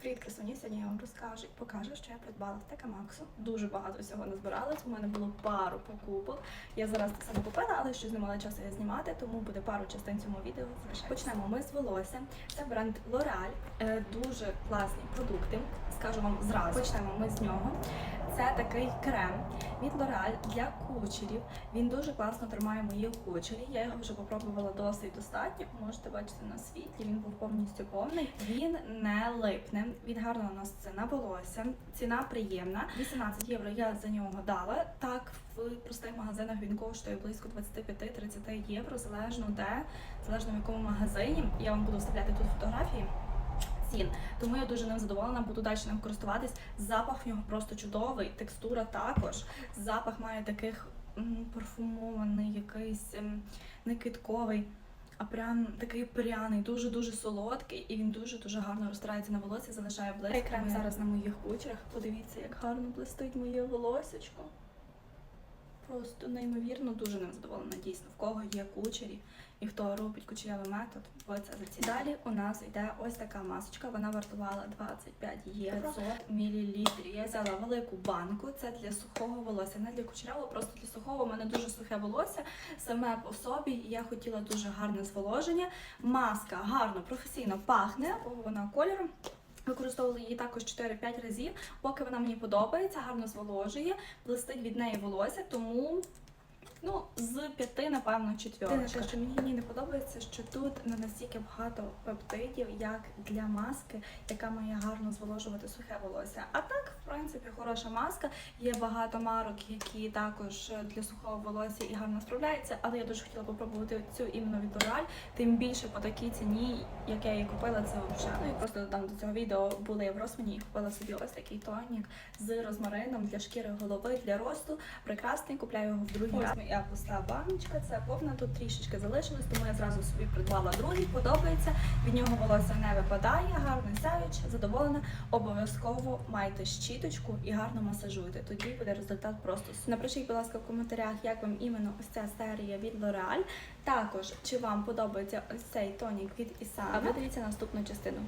Привіт, красуні! Сьогодні я вам розкажу і покажу, що я придбала в ТК Максу. Дуже багато всього назбиралось. У мене було пару покупок. Я зараз це саме купила, але щось не мала часу я знімати, тому буде пару частин цьому відео. Почнемо ми з волосся. Це бренд L'Oreal. Е, Дуже класні продукти. Скажу вам зразу. Почнемо ми з нього. Це такий крем від L'Oreal для кучерів. Він дуже класно тримає мої кучері. Я його вже попробувала досить достатньо. Можете бачити на світлі. Він був повністю повний. Він не липне. Він гарно наноситься на волосся. Ціна приємна. 18 євро я за нього дала. Так в простих магазинах він коштує близько 25-30 євро, залежно де, залежно в якому магазині. Я вам буду вставляти тут фотографії цін. Тому я дуже ним задоволена, буду далі ним користуватись. Запах в нього просто чудовий, текстура також. Запах має таких м, парфумований, якийсь ем, не квітковий, а прям такий пряний, дуже-дуже солодкий, і він дуже-дуже гарно розтирається на волосі, залишає блиск. Крем зараз на моїх кучерях. Подивіться, як гарно блистить моє волосечко. Просто неймовірно дуже ним задоволена. Дійсно, в кого є кучері і хто робить кучерявий метод, ви це зацініть. Далі у нас йде ось така масочка. Вона вартувала 25 євро 500 мл. Я взяла велику банку. Це для сухого волосся, не для кучерявого, просто для сухого. У мене дуже сухе волосся саме по собі. і Я хотіла дуже гарне зволоження. Маска гарно, професійно пахне, вона кольором. Використовувала її також 4-5 разів, поки вона мені подобається, гарно зволожує, блистить від неї волосся, тому ну, з п'яти, напевно, четвірочка. що мені не подобається, що тут не настільки багато пептидів, як для маски, яка має гарно зволожувати сухе волосся. А так, в принципі, хороша маска. Є багато марок, які також для сухого волосся і гарно справляються, але я дуже хотіла попробувати цю іменно від L'Oreal, тим більше по такій ціні, як я її купила, це взагалі. Ну і просто додам до цього відео були в Росмані і купила собі ось такий тонік з розмарином для шкіри голови, для росту. Прекрасний, купляю його в другий раз. Я пуста баночка, це повна, тут трішечки залишилось, тому я зразу собі придбала другий, подобається. Від нього волосся не випадає, гарно сяюче, задоволена. Обов'язково майте щіточку і гарно масажуйте. Тоді буде результат просто. Напишіть, будь ласка, в коментарях, як вам іменно ось ця серія від L'Oreal. Також чи вам подобається ось цей тонік від Ісана. А ви дивіться наступну частину.